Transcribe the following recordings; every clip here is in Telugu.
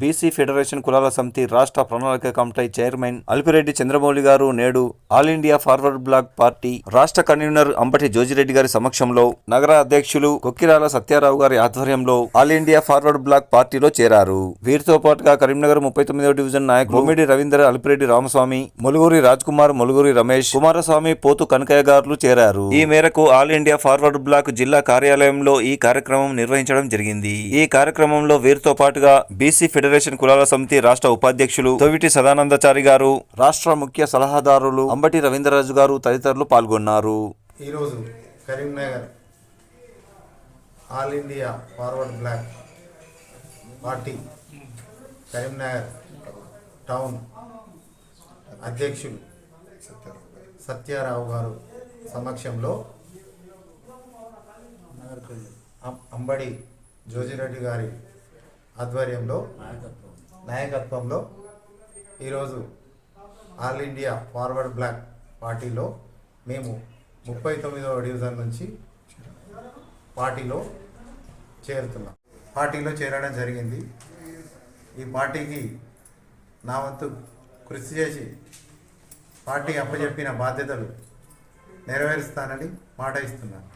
BC federation కులాల సమితి రాష్ట్ర ప్రణాళిక కమిటీ చైర్మన్ అల్పిరెడ్డి చంద్రమౌళి గారు నేడు All India Forward Bloc party రాష్ట్ర కన్వీనర్ అంబటి జోజిరెడ్డి గారి సమక్షంలో నగర అధ్యక్షులు కొక్కిరాల సత్యారావు గారి ఆధ్వర్యంలో ఆల్ ఇండియా ఫార్వర్డ్ బ్లాక్ పార్టీలో చేరారు. వీరితో పాటుగా కరీంనగర్ ముప్పై తొమ్మిదవ డివిజన్ నాయకులు బొమ్మిడి రవీంద్ర అల్పిరెడ్డి రామస్వామి ములుగురి రాజ్ కుమార్ ములుగురి రమేష్ కుమారస్వామి పోతు కనకయ్య గారు చేరారు. ఈ మేరకు ఆల్ ఇండియా ఫార్వర్డ్ బ్లాక్ జిల్లా కార్యాలయంలో ఈ కార్యక్రమం నిర్వహించడం జరిగింది. ఈ కార్యక్రమంలో వీరితో పాటుగా బీసీ ఫెడరేషన్ కులాల సమితి రాష్ట్ర ఉపాధ్యక్షులు తొవిటి సదానందచారి గారు రాష్ట్ర ముఖ్య సలహాదారులు అంబటి రవీంద్రరాజు గారు తదితరులు పాల్గొన్నారు. ఈరోజు Karimnagar All India Forward Bloc party Karimnagar town అధ్యక్షులు సత్యారావు గారు సమక్షంలో అంబడి జోజిరెడ్డి గారి ఆధ్వర్యంలో నాయకత్వంలో ఈరోజు ఆల్ ఇండియా ఫార్వర్డ్ బ్లాక్ పార్టీలో మేము ముప్పై తొమ్మిదవ డివిజన్ నుంచి పార్టీలో చేరుతున్నాం. పార్టీలో చేరడం జరిగింది. ఈ పార్టీకి నా వంతు కృషి చేసి పార్టీ అప్పచెప్పిన బాధ్యతలు నెరవేరుస్తానని మాట ఇస్తున్నాను.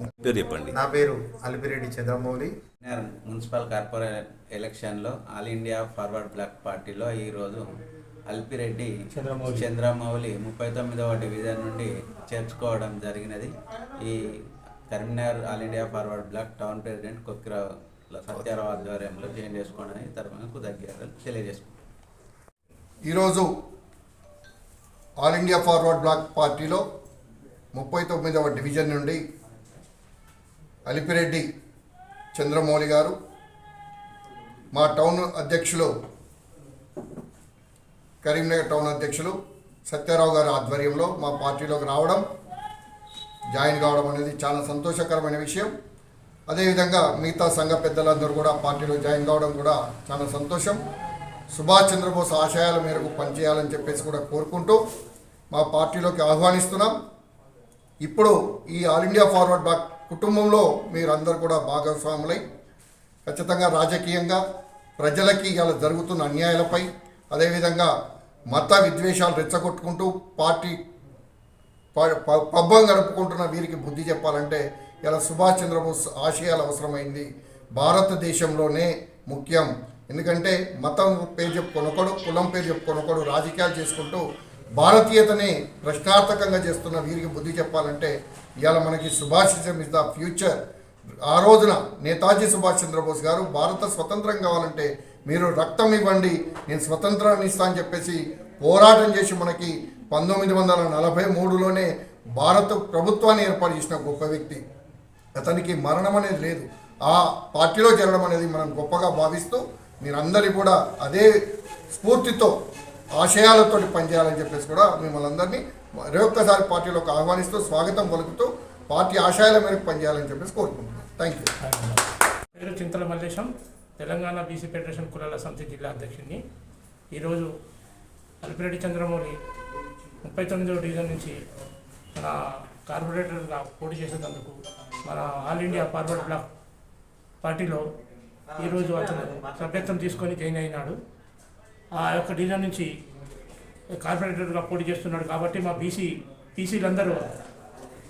పేరు చెప్పండి. నా పేరు అలిపిరెడ్డి చంద్రమౌళి. నేను మున్సిపల్ కార్పొరేట్ ఎలక్షన్లో ఆల్ ఇండియా ఫార్వర్డ్ బ్లాక్ పార్టీలో ఈరోజు అల్పిరెడ్డి చంద్రమౌళి. ముప్పై తొమ్మిదవ డివిజన్ నుండి చేర్చుకోవడం జరిగినది. ఈ Karimnagar All India Forward Bloc town president Kokkirao Satyarao ఆధ్వర్యంలో జాయిన్ చేసుకోవడానికి తరఫున కృతజ్ఞతలు తెలియజేసుకుంటాను ఈరోజు ఆల్ ఇండియా ఫార్వర్డ్ బ్లాక్ పార్టీలో ముప్పై తొమ్మిదవ డివిజన్ నుండి అలిపిరెడ్డి చంద్రమౌళి గారు మా టౌన్ అధ్యక్షులు కరీంనగర్ టౌన్ అధ్యక్షులు సత్యారావు గారి ఆధ్వర్యంలో మా పార్టీలోకి రావడం జాయిన్ కావడం అనేది చాలా సంతోషకరమైన విషయం. అదేవిధంగా మిగతా సంఘ పెద్దలందరూ కూడా పార్టీలో జాయిన్ కావడం కూడా చాలా సంతోషం. సుభాష్ చంద్రబోస్ ఆశయాల మేరకు పనిచేయాలని చెప్పేసి కూడా కోరుకుంటూ మా పార్టీలోకి ఆహ్వానిస్తున్నాం. ఇప్పుడు ఈ ఆల్ ఇండియా ఫార్వర్డ్ బ్లాక్ కుటుంబంలో మీరందరూ కూడా భాగస్వాములై ఖచ్చితంగా రాజకీయంగా ప్రజలకి ఇలా జరుగుతున్న అన్యాయాలపై అదేవిధంగా మత విద్వేషాలు రెచ్చగొట్టుకుంటూ పార్టీ ప- పబ్బం గడుపుకుంటున్న వీరికి బుద్ధి చెప్పాలంటే ఇలా సుభాష్ చంద్రబోస్ ఆశయాలు అవసరమైంది. భారతదేశంలోనే ముఖ్యం. ఎందుకంటే మతం పేరు చెప్పుకొనొకడు కులం పేరు చెప్పుకొనొకడు రాజకీయాలు చేసుకుంటూ భారతీయతని ప్రశ్నార్థకంగా చేస్తున్న వీరికి బుద్ధి చెప్పాలంటే ఇవాళ మనకి సుభాషిజం ఇస్ ద ఫ్యూచర్. ఆ రోజున నేతాజీ సుభాష్ చంద్రబోస్ గారు భారత స్వతంత్రం కావాలంటే మీరు రక్తం ఇవ్వండి నేను స్వతంత్రాన్ని ఇస్తా అని చెప్పేసి పోరాటం చేసి మనకి పంతొమ్మిది వందల నలభై మూడులోనే భారత ప్రభుత్వాన్ని ఏర్పాటు చేసిన గొప్ప వ్యక్తి. అతనికి మరణం అనేది లేదు. ఆ పార్టీలో చేరడం అనేది మనం గొప్పగా భావిస్తూ మీరందరి కూడా అదే స్ఫూర్తితో ఆశయాలతోటి పనిచేయాలని చెప్పేసి కూడా మిమ్మల్ని అందరినీ మరొక్కసారి పార్టీలోకి ఆహ్వానిస్తూ స్వాగతం పలుకుతూ పార్టీ ఆశయాల మేరకు పనిచేయాలని చెప్పేసి కోరుకుంటున్నాను థ్యాంక్ యూ పేరు చింతల మల్లేశం తెలంగాణ బీసీ ఫెడరేషన్ కులాల సమితి జిల్లా అధ్యక్షుడిని. ఈరోజు అల్పిరెడ్డి చంద్రమౌళి ముప్పై తొమ్మిదో డివిజన్ నుంచి మన కార్పొరేటర్గా పోటీ చేసేందుకు మన ఆల్ ఇండియా ఫార్వర్డ్ బ్లాక్ పార్టీలో ఈరోజు అతను సభ్యత్వం తీసుకొని జాయిన్ అయినాడు. ఆ యొక్క డివిజన్ నుంచి కార్పొరేటర్గా పోటీ చేస్తున్నాడు కాబట్టి మా బీసీ బీసీలందరూ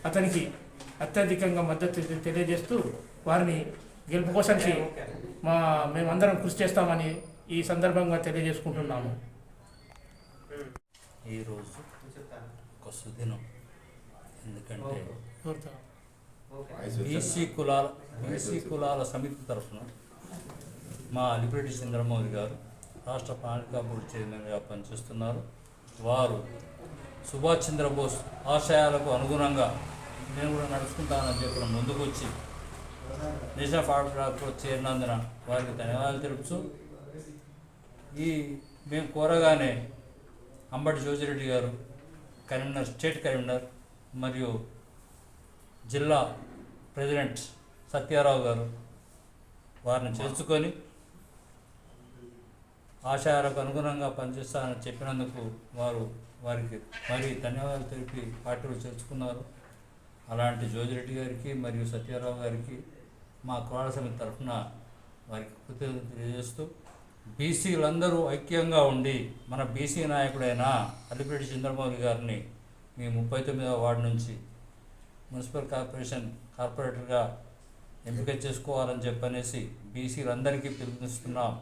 అతనికి అత్యధికంగా మద్దతు తెలియజేస్తూ వారిని గెలుపు కోసానికి మా మేమందరం కృషి చేస్తామని ఈ సందర్భంగా తెలియజేసుకుంటున్నాము. ఈరోజు ఒక సుదినం ఎందుకంటే బీసీ కులాల బీసీ కులాల సమితి తరఫున మా అలిపిరెడ్డి చంద్రమౌళి గారు రాష్ట్ర ప్రణాళిక బోర్డు చైర్మన్గా పనిచేస్తున్నారు. వారు సుభాష్ చంద్రబోస్ ఆశయాలకు అనుగుణంగా నేను కూడా నడుచుకుంటానని చెప్పిన ముందుకు వచ్చి నేషనల్ ఫార్వర్డ్ బ్లాక్లో చేరినందున వారికి ధన్యవాదాలు తెలుపుతూ ఈ మేము కోరగానే అంబటి జోజిరెడ్డి గారు కరీంనగర్ స్టేట్ కరీంనగర్ మరియు జిల్లా ప్రెసిడెంట్ సత్యారావు గారు వారిని చేర్చుకొని ఆశాలకు అనుగుణంగా పనిచేస్తానని చెప్పినందుకు వారు వారికి మరి ధన్యవాదాలు తెలిపి పార్టీలు చేర్చుకున్నారు. అలాంటి జోజిరెడ్డి గారికి మరియు సత్యారావు గారికి మా కులాల సమితి తరఫున వారికి కృతజ్ఞతలు తెలియజేస్తూ బీసీలందరూ ఐక్యంగా ఉండి మన బీసీ నాయకుడైన అల్లిపరెడ్డి చంద్రమౌళి గారిని మీ ముప్పై తొమ్మిదవ వార్డు నుంచి మున్సిపల్ కార్పొరేషన్ కార్పొరేటర్గా ఎంపిక చేసుకోవాలని చెప్పనేసి బీసీలందరికీ పిలుపునిస్తున్నాం.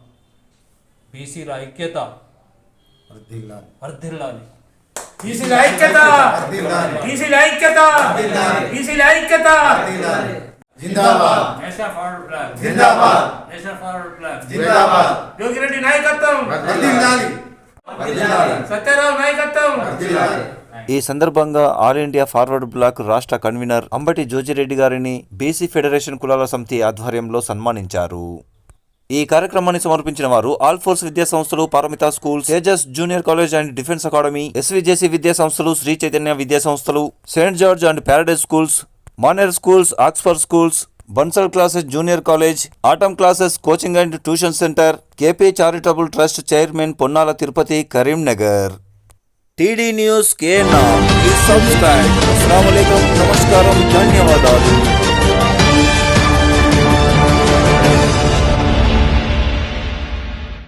బీసీల ఐక్యత. వర్ధిల్లాలి. బీసీల ఐక్యత. బీసీల ఐక్యత. బీసీల ఐక్యత. జిందాబాద్. National forward plan. జిందాబాద్. National forward plan. జిందాబాద్. యోగిరెడ్డి నాయకత్వం. వర్ధిల్లాలి. సత్యారావు నాయకత్వం. వర్ధిల్లాలి. ఈ సందర్భంగా ఆల్ ఇండియా ఫార్వర్డ్ బ్లాక్ రాష్ట్ర కన్వీనర్ అంబటి జోజిరెడ్డి గారిని బీసీ ఫెడరేషన్ కులాల సమితి ఆధ్వర్యంలో సన్మానించారు. ఈ కార్యక్రమాన్ని సమర్పించిన వారు ఆల్ ఫోర్స్ విద్యా సంస్థలు Paramita school Tejas junior college and defence academy SVJC విద్యా సంస్థలు శ్రీ చైతన్య విద్యా సంస్థలు Saint George and Paradise schools Maner schools Oxford schools Bansal classes junior college Atom classes coaching and tuition centre KP charitable trust chairman Ponnala Tirupati Karimnagar. TD news కేనా సబ్స్క్రైబ్ అస్సలం నమస్కారం. ధన్యవాదాలు.